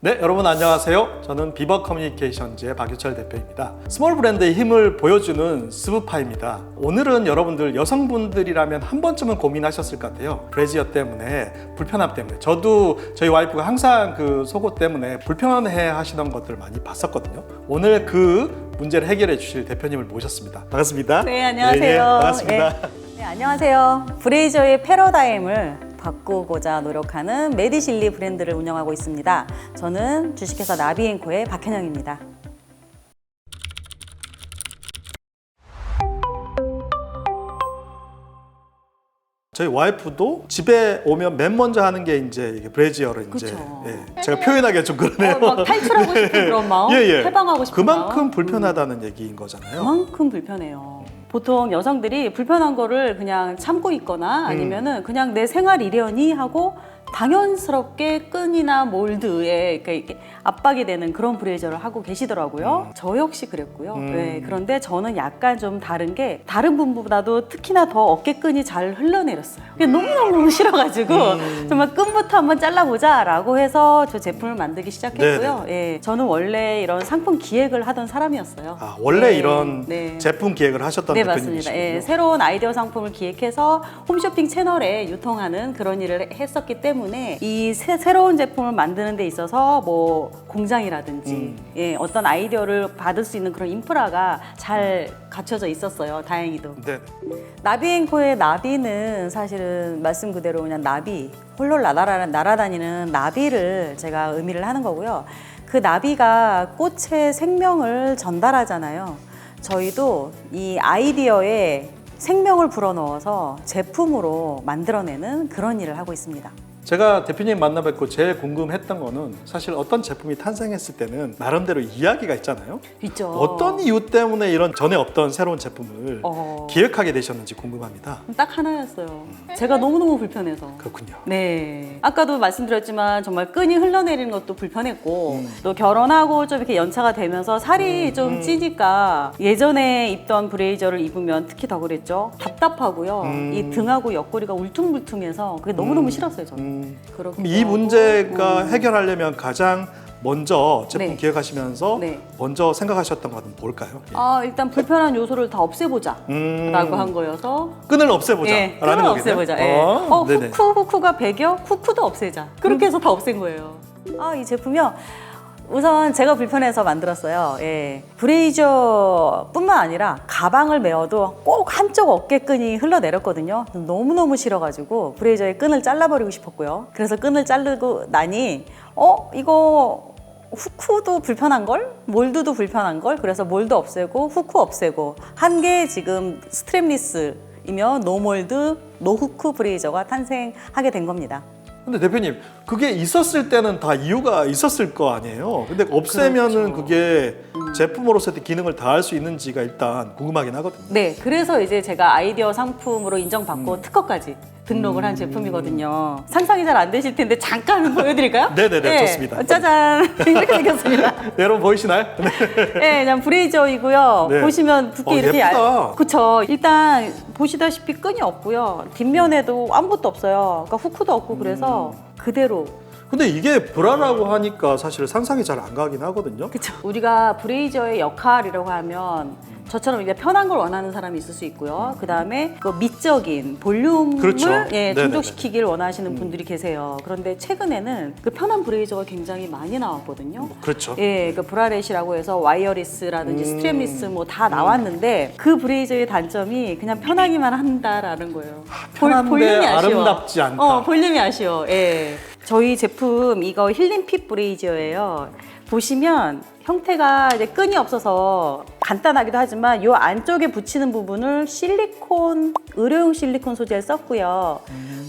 네, 여러분 안녕하세요. 저는 비버 커뮤니케이션즈의 박유철 대표입니다. 스몰 브랜드의 힘을 보여주는 스부파입니다. 오늘은 여러분들 여성분들이라면 한 번쯤은 고민하셨을 것 같아요. 브래지어 때문에, 불편함 때문에. 저도 저희 와이프가 항상 그 속옷 때문에 불편해 하시던 것들을 많이 봤었거든요. 오늘 그 문제를 해결해 주실 대표님을 모셨습니다. 반갑습니다. 네, 안녕하세요. 네, 네, 반갑습니다. 예. 네, 안녕하세요. 브레이저의 패러다임을 바꾸고자 노력하는 메디실리 브랜드를 운영하고 있습니다. 저는 주식회사 나비앤코의 박현영입니다. 저희 와이프도 집에 오면 맨 먼저 하는 게 이제 이게 브래지어를 이제 그쵸. 예, 제가 표현하기가 좀 그러네요. 어, 막 탈출하고 싶은 그런 마음, 예, 예. 해방하고 싶은 그만큼 마음. 불편하다는 얘기인 거잖아요. 그만큼 불편해요. 보통 여성들이 불편한 거를 그냥 참고 있거나 아니면은 그냥 내 생활 이려니 하고 당연스럽게 끈이나 몰드에 이렇게 압박이 되는 그런 브레이저를 하고 계시더라고요. 저 역시 그랬고요. 음. 네, 그런데 저는 약간 좀 다른 게 다른 분보다도 특히나 더 어깨끈이 잘 흘러내렸어요. 그게 너무너무 싫어가지고 음. 정말 끈부터 한번 잘라보자라고 해서 저 제품을 만들기 시작했고요. 예, 저는 원래 이런 상품 기획을 하던 사람이었어요. 아, 원래 네, 이런 네. 제품 기획을 하셨던 네. 맞습니다. 예, 새로운 아이디어 상품을 기획해서 홈쇼핑 채널에 유통하는 그런 일을 했었기 때문에 이 새, 새로운 제품을 만드는 데 있어서 뭐 공장이라든지 음. 예, 어떤 아이디어를 받을 수 있는 그런 인프라가 잘 갖춰져 있었어요. 다행히도. 네. 나비앤코의 나비는 사실은 말씀 그대로 그냥 나비 홀로 날아라, 날아다니는 나비를 제가 의미를 하는 거고요. 그 나비가 꽃의 생명을 전달하잖아요. 저희도 이 아이디어에 생명을 불어넣어서 제품으로 만들어내는 그런 일을 하고 있습니다. 제가 대표님 만나 뵙고 제일 궁금했던 거는 사실 어떤 제품이 탄생했을 때는 나름대로 이야기가 있잖아요. 있죠. 어떤 이유 때문에 이런 전에 없던 새로운 제품을 어, 기획하게 되셨는지 궁금합니다. 딱 하나였어요. 제가 너무너무 불편해서. 그렇군요. 네. 아까도 말씀드렸지만 정말 끈이 흘러내리는 것도 불편했고 음. 또 결혼하고 좀 이렇게 연차가 되면서 살이 좀 음. 찌니까 예전에 입던 브레이저를 입으면 특히 더 그랬죠. 답답하고요. 음. 이 등하고 옆구리가 울퉁불퉁해서 그게 너무너무 음. 싫었어요, 저는. 음, 그럼 이 문제가 음. 해결하려면 가장 먼저 제품 네. 기획하시면서 네. 먼저 생각하셨던 것은 뭘까요? 아, 일단 불편한 요소를 다 없애보자. 음, 라고 한 거여서 끈을 없애보자. 예, 라는 끈을 거겠네요. 없애보자. 예. 어, 어. 후쿠, 후쿠가 배겨? 후쿠도 없애자. 그렇게 해서 다 없앤 거예요. 아, 이 제품이요. 우선 제가 불편해서 만들었어요. 예. 브레이저뿐만 아니라 가방을 메어도 꼭 한쪽 어깨끈이 흘러내렸거든요. 너무너무 싫어가지고 브레이저의 끈을 잘라버리고 싶었고요. 그래서 끈을 자르고 나니 어? 이거 후쿠도 불편한 걸, 몰드도 불편한 걸, 그래서 몰드 없애고 후쿠 없애고 한 개 지금 스트랩리스이며 노몰드, 노후쿠 브레이저가 탄생하게 된 겁니다. 근데 대표님 그게 있었을 때는 다 이유가 있었을 거 아니에요. 근데 없애면은 그렇죠. 그게 제품으로서의 기능을 다 할 수 있는지가 일단 궁금하긴 하거든요. 네, 그래서 이제 제가 아이디어 상품으로 인정받고 특허까지 등록을 한 제품이거든요. 상상이 잘 안 되실 텐데 잠깐 보여드릴까요? 네네네, 좋습니다. 짜잔 이렇게 생겼습니다. 네, 여러분 보이시나요? 네. 네, 그냥 브레이저이고요. 네. 보시면 두께 어, 이렇게 예쁘다. 그쵸. 일단 보시다시피 끈이 없고요. 뒷면에도 아무것도 없어요. 그러니까 후크도 없고 그래서 음. 그대로 근데 이게 브라라고 하니까 사실 상상이 잘 안 가긴 하거든요. 그쵸. 우리가 브레이저의 역할이라고 하면 저처럼 이제 편한 걸 원하는 사람이 있을 수 있고요. 그 다음에 그 미적인 볼륨을 그렇죠. 예, 네네네. 충족시키길 원하시는 분들이 계세요. 그런데 최근에는 그 편한 브레이저가 굉장히 많이 나왔거든요. 그렇죠. 예, 그 브라렛이라고 해서 와이어리스라든지 음. 스트랩리스 뭐 다 나왔는데 그 브레이저의 단점이 그냥 편하기만 한다라는 거예요. 볼- 편한데 아름답지 않다. 어, 볼륨이 아쉬워. 예. 저희 제품 이거 힐링핏 브레이저예요. 보시면 형태가 이제 끈이 없어서 간단하기도 하지만 이 안쪽에 붙이는 부분을 실리콘 의료용 실리콘 소재를 썼고요.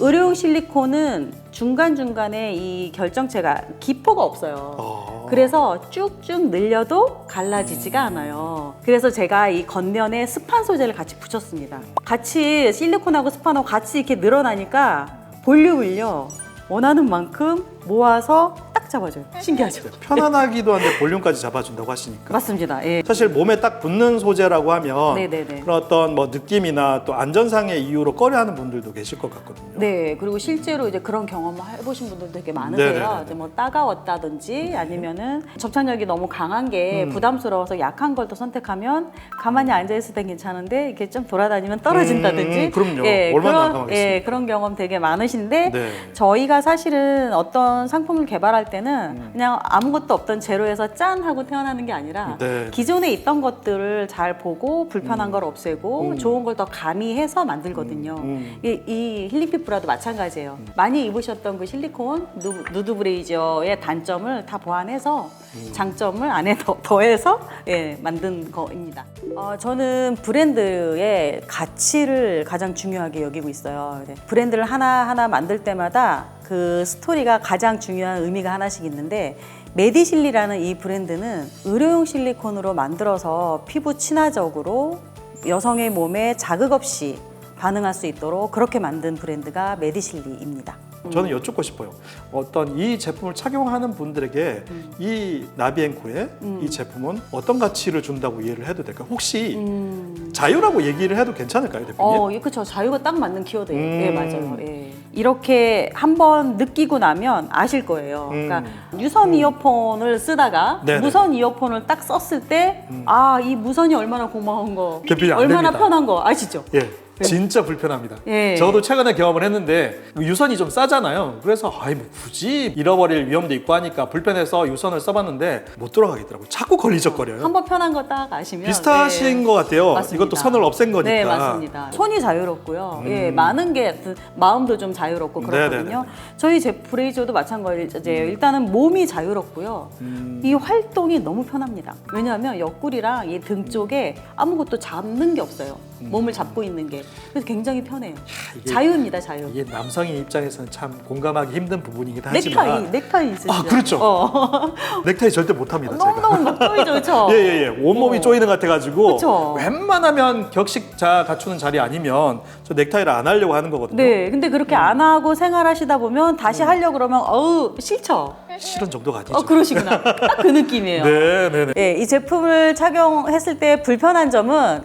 의료용 실리콘은 중간 중간에 이 결정체가 기포가 없어요. 어. 그래서 쭉쭉 늘려도 갈라지지가 않아요. 그래서 제가 이 겉면에 스판 소재를 같이 붙였습니다. 같이 실리콘하고 스판하고 같이 이렇게 늘어나니까 볼륨을요 원하는 만큼 모아서 딱딱 잡아줘요. 신기하죠? 편안하기도 한데 볼륨까지 잡아준다고 하시니까 맞습니다. 예. 사실 몸에 딱 붙는 소재라고 하면 네네네. 그런 어떤 뭐 느낌이나 또 안전상의 이유로 꺼려하는 분들도 계실 것 같거든요. 네, 그리고 실제로 이제 그런 경험을 해보신 분들도 되게 많으세요. 이제 뭐 따가웠다든지 아니면은 접착력이 너무 강한 게 음. 부담스러워서 약한 걸더 선택하면 가만히 앉아 있을 땐 괜찮은데 이렇게 좀 돌아다니면 떨어진다든지. 음, 그럼요. 예, 얼마나 그런. 예, 그런 경험 되게 많으신데 네. 저희가 사실은 어떤 상품을 개발할 때는 음. 그냥 아무것도 없던 제로에서 짠 하고 태어나는 게 아니라 네. 기존에 있던 것들을 잘 보고 불편한 걸 없애고 음. 좋은 걸 더 가미해서 만들거든요. 음. 이, 이 힐링핏 브라도 마찬가지예요. 많이 입으셨던 그 실리콘 누, 누드 브레이저의 단점을 다 보완해서 장점을 안에 더, 더해서 예, 만든 거입니다. 어, 저는 브랜드의 가치를 가장 중요하게 여기고 있어요. 네. 브랜드를 하나하나 만들 때마다 그 스토리가 가장 중요한 의미가 하나씩 있는데 메디실리라는 이 브랜드는 의료용 실리콘으로 만들어서 피부 친화적으로 여성의 몸에 자극 없이 반응할 수 있도록 그렇게 만든 브랜드가 메디실리입니다. 저는 여쭙고 싶어요. 어떤 이 제품을 착용하는 분들에게 음. 이 나비앤코의 이 제품은 어떤 가치를 준다고 이해를 해도 될까요? 혹시 음. 자유라고 얘기를 해도 괜찮을까요, 대표님? 어, 예, 그렇죠. 자유가 딱 맞는 키워드예요. 음. 예, 맞아요. 예. 이렇게 한번 느끼고 나면 아실 거예요. 음. 그러니까 유선 이어폰을 쓰다가 네네. 음. 무선 이어폰을 딱 썼을 때, 아, 이 무선이 얼마나 고마운 거, 안 얼마나 됩니다. 편한 거 아시죠? 예. 진짜 불편합니다. 예. 저도 최근에 경험을 했는데 유선이 좀 싸잖아요. 그래서 아이 뭐 굳이 잃어버릴 위험도 있고 하니까 불편해서 유선을 써봤는데 못 돌아가겠더라고요. 자꾸 걸리적거려요. 한 번 편한 거 딱 아시면 비슷하신 네. 것 같아요. 맞습니다. 이것도 선을 없앤 거니까. 네, 맞습니다. 손이 자유롭고요. 음. 예, 많은 게 마음도 좀 자유롭고 그렇거든요. 네네네네. 저희 제 브레이저도 마찬가지예요. 일단은 몸이 자유롭고요. 음. 이 활동이 너무 편합니다. 왜냐하면 옆구리랑 이 등 쪽에 아무것도 잡는 게 없어요. 몸을 잡고 있는 게. 그래서 굉장히 편해요. 음. 이게- 자유입니다, 자유. 이게 남성의 입장에서는 참 공감하기 힘든 부분이긴 하지만 넥타이, 넥타이 있으시죠? 아, 그렇죠. 어. 넥타이 절대 못합니다. 제가. 너무너무 막 쪼이죠, 그렇죠? 예예예 온몸이 어. 쪼이는 것 같아가지고 그쵸. 웬만하면 격식자 갖추는 자리 아니면 저 넥타이를 안 하려고 하는 거거든요. 네, 근데 그렇게 안 하고 생활하시다 보면 다시 음. 하려고 그러면 어우 싫죠. 싫은 정도가 아니죠. 어 그러시구나. 딱 그 느낌이에요. 네 네 네. 예, 이 제품을 착용했을 때 불편한 점은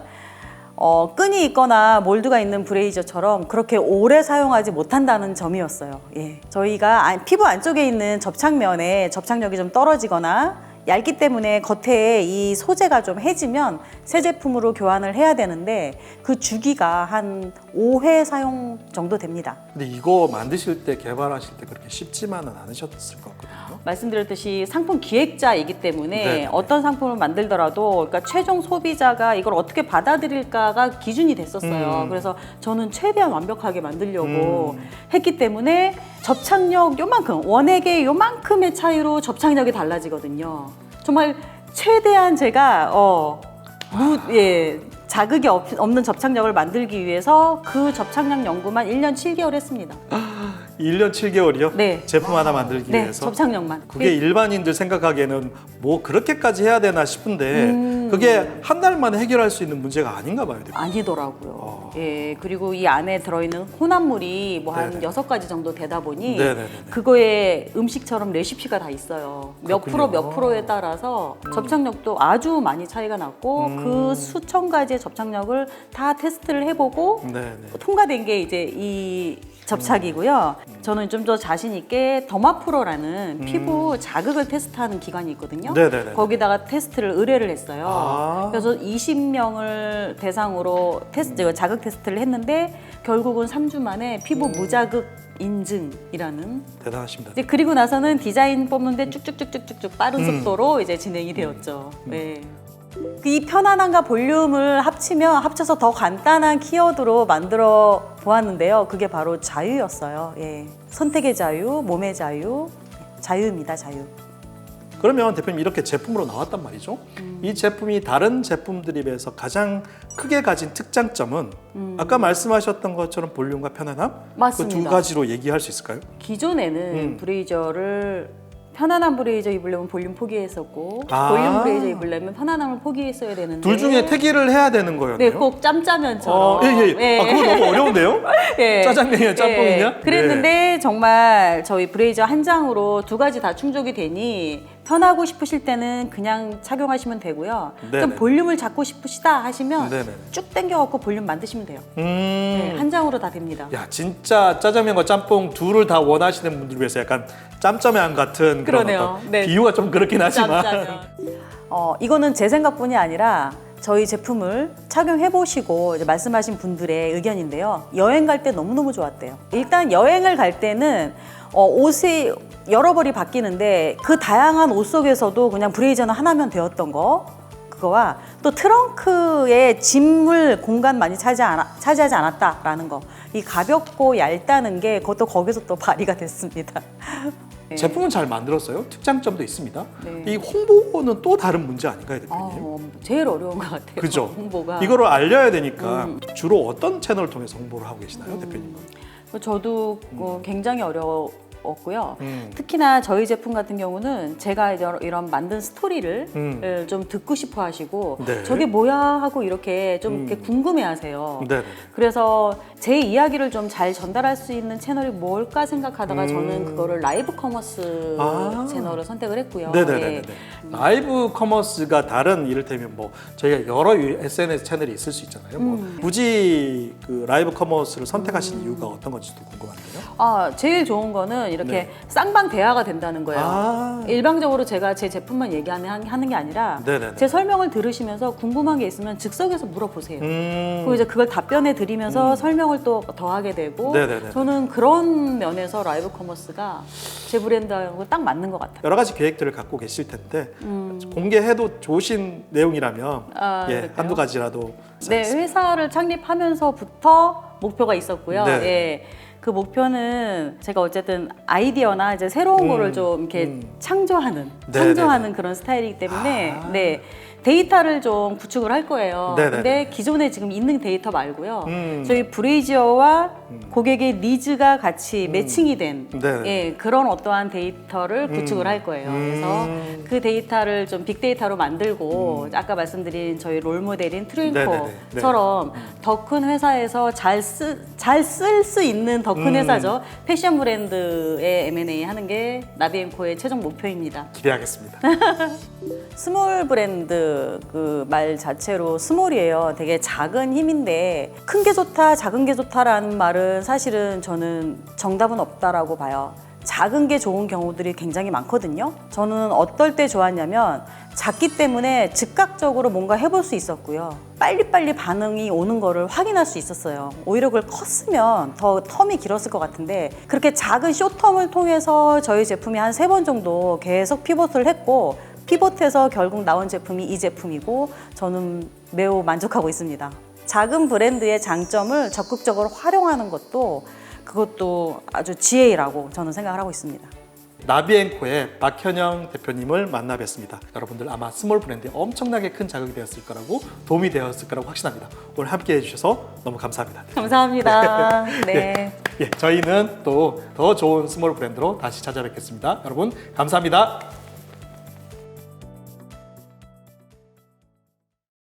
어, 끈이 있거나 몰드가 있는 브레이저처럼 그렇게 오래 사용하지 못한다는 점이었어요. 예. 저희가 안- 피부 안쪽에 있는 접착면에 접착력이 좀 떨어지거나 얇기 때문에 겉에 이 소재가 좀 해지면 새 제품으로 교환을 해야 되는데 그 주기가 한 5회 사용 정도 됩니다. 근데 이거 만드실 때 개발하실 때 그렇게 쉽지만은 않으셨을 것 같거든요. 말씀드렸듯이 상품 기획자이기 때문에 네네. 어떤 상품을 만들더라도 그러니까 최종 소비자가 이걸 어떻게 받아들일까가 기준이 됐었어요. 음. 그래서 저는 최대한 완벽하게 만들려고 음. 했기 때문에 접착력 요만큼 원액의 요만큼의 차이로 접착력이 달라지거든요. 정말 최대한 제가 어, 무, 예, 자극이 없, 없는 접착력을 만들기 위해서 그 접착력 연구만 1년 7개월 했습니다. 1년 7개월이요? 네. 제품 하나 만들기 네, 위해서. 접착력만. 그게 일반인들 생각하기에는 뭐 그렇게까지 해야 되나 싶은데 음. 그게 한 달 만에 해결할 수 있는 문제가 아닌가 봐요. 대표님. 아니더라고요. 어. 예, 그리고 이 안에 들어있는 혼합물이 뭐 한 네네. 여섯 가지 정도 되다 보니 네네네네. 그거에 음식처럼 레시피가 다 있어요. 몇 그렇군요. 프로 몇 프로에 따라서 접착력도 아주 많이 차이가 났고 음. 그 수천 가지의 접착력을 다 테스트를 해보고 네네. 통과된 게 이제 이 접착이고요. 저는 좀 더 자신 있게 더마프로라는 피부 자극을 테스트하는 기관이 있거든요. 음. 네네네. 거기다가 테스트를 의뢰를 했어요. 아. 그래서 20명을 대상으로 테스트 자극 테스트를 했는데 결국은 3주 만에 피부 무자극 인증이라는 대단하십니다. 이제 그리고 나서는 디자인 뽑는데 쭉쭉쭉쭉쭉쭉 빠른 음. 속도로 이제 진행이 되었죠. 네. 그이 편안함과 볼륨을 합치면 합쳐서 더 간단한 키워드로 만들어 보았는데요. 그게 바로 자유였어요. 예. 선택의 자유, 몸의 자유, 자유입니다. 자유. 그러면 대표님 이렇게 제품으로 나왔단 말이죠. 음. 이 제품이 다른 제품들에 비해서 가장 크게 가진 특장점은 음. 아까 말씀하셨던 것처럼 볼륨과 편안함 그 맞습니다. 두 가지로 얘기할 수 있을까요? 기존에는 음. 브레이저를 편안한 브레이저 입으려면 볼륨 포기했었고 아. 볼륨 브레이저 입으려면 편안함을 포기했어야 되는데 둘 중에 택일을 해야 되는 거였네요. 네, 꼭 짬짜면처럼 어, 예, 예. 아, 그거 너무 어려운데요? 예. 짜장면이야, 짬뽕이냐? 네. 그랬는데 정말 저희 브레이저 한 장으로 두 가지 다 충족이 되니 편하고 싶으실 때는 그냥 착용하시면 되고요. 네네. 좀 볼륨을 잡고 싶으시다 하시면 네네. 쭉 당겨갖고 볼륨 만드시면 돼요. 음. 네, 한 장으로 다 됩니다. 야, 진짜 짜장면과 짬뽕 둘을 다 원하시는 분들 위해서 약간 짬짜면 같은 그런 그러네요. 어떤 네. 비유가 좀 그렇긴 하지만 짬짜면. 어, 이거는 제 생각뿐이 아니라 저희 제품을 착용해 보시고 말씀하신 분들의 의견인데요. 여행 갈 때 너무너무 좋았대요. 일단 여행을 갈 때는 어, 옷이 여러 벌이 바뀌는데 그 다양한 옷 속에서도 그냥 브레이저는 하나면 되었던 거 그거와 또 트렁크에 짐물 공간 많이 차지 차지하지 않았다라는 거. 이 가볍고 얇다는 게 그것도 거기서 또 발휘가 됐습니다. 네. 제품은 잘 만들었어요. 특장점도 있습니다. 네. 이 홍보는 또 다른 문제 아닌가요, 대표님? 어, 제일 어려운 것 같아요. 그죠? 홍보가. 이거를 알려야 되니까 음. 주로 어떤 채널을 통해서 홍보를 하고 계시나요, 대표님? 저도 어, 굉장히 어려 웠고요. 음. 특히나 저희 제품 같은 경우는 제가 이제 이런 만든 스토리를 음. 을좀 듣고 싶어 하시고 네. 저게 뭐야 하고 이렇게 좀 음. 이렇게 궁금해 하세요. 네. 그래서 제 이야기를 좀 잘 전달할 수 있는 채널이 뭘까 생각하다가 음. 저는 그거를 라이브 커머스 아. 채널을 선택을 했고요. 네네네. 예. 라이브 커머스가 다른 이를테면 뭐 저희가 여러 SNS 채널이 있을 수 있잖아요. 뭐 음. 굳이 그 라이브 커머스를 선택하신 이유가 어떤 건지도 궁금한데요. 아, 제일 좋은 거는 이렇게 네. 쌍방 대화가 된다는 거예요. 아. 일방적으로 제가 제 제품만 얘기하는 하는 게 아니라 네네네. 제 설명을 들으시면서 궁금한 게 있으면 즉석에서 물어보세요. 음. 그리고 이제 그걸 답변해 드리면서 설명을 또 더하게 되고 네네네. 저는 그런 면에서 라이브 커머스가 제 브랜드하고 딱 맞는 것 같아요. 여러 가지 계획들을 갖고 계실 텐데 음. 공개해도 좋으신 내용이라면 아, 예, 그럴까요? 한두 가지라도 네, 회사를 창립하면서부터 목표가 있었고요. 네. 예. 그 목표는 제가 어쨌든 아이디어나 이제 새로운 음, 거를 좀 이렇게 음. 창조하는 네, 창조하는 그런 스타일이기 때문에 아. 네. 데이터를 좀 구축을 할 거예요. 네, 네, 근데 기존에 지금 있는 데이터 말고요. 음. 저희 브레이지어와 고객의 니즈가 같이 음. 매칭이 된 네. 예, 그런 어떠한 데이터를 구축을 할 거예요. 그래서 음. 그 데이터를 좀 빅데이터로 만들고 아까 말씀드린 저희 롤 모델인 네네네. 트윈코처럼 더 큰 회사에서 잘 쓰 잘 쓸 수 있는 더큰 음. 회사죠. 패션 브랜드의 M&A 하는 게 나비앤코의 최종 목표입니다. 기대하겠습니다. 스몰 브랜드 그 말 자체로 스몰이에요. 되게 작은 힘인데 큰 게 좋다, 작은 게 좋다라는 말은 사실은 저는 정답은 없다라고 봐요. 작은 게 좋은 경우들이 굉장히 많거든요. 저는 어떨 때 좋았냐면 작기 때문에 즉각적으로 뭔가 해볼 수 있었고요. 빨리빨리 반응이 오는 거를 확인할 수 있었어요. 오히려 그걸 컸으면 더 텀이 길었을 것 같은데 그렇게 작은 쇼텀을 통해서 저희 제품이 한 세 번 정도 계속 피벗을 했고 피벗해서 결국 나온 제품이 이 제품이고 저는 매우 만족하고 있습니다. 작은 브랜드의 장점을 적극적으로 활용하는 것도 그것도 아주 지혜라고 저는 생각을 하고 있습니다. 나비앤코의 박현영 대표님을 만나 뵙습니다. 여러분들 아마 스몰 브랜드에 엄청나게 큰 자극이 되었을 거라고 도움이 되었을 거라고 확신합니다. 오늘 함께 해주셔서 너무 감사합니다. 감사합니다. 네. 예, 저희는 또 더 좋은 스몰 브랜드로 다시 찾아뵙겠습니다. 여러분 감사합니다.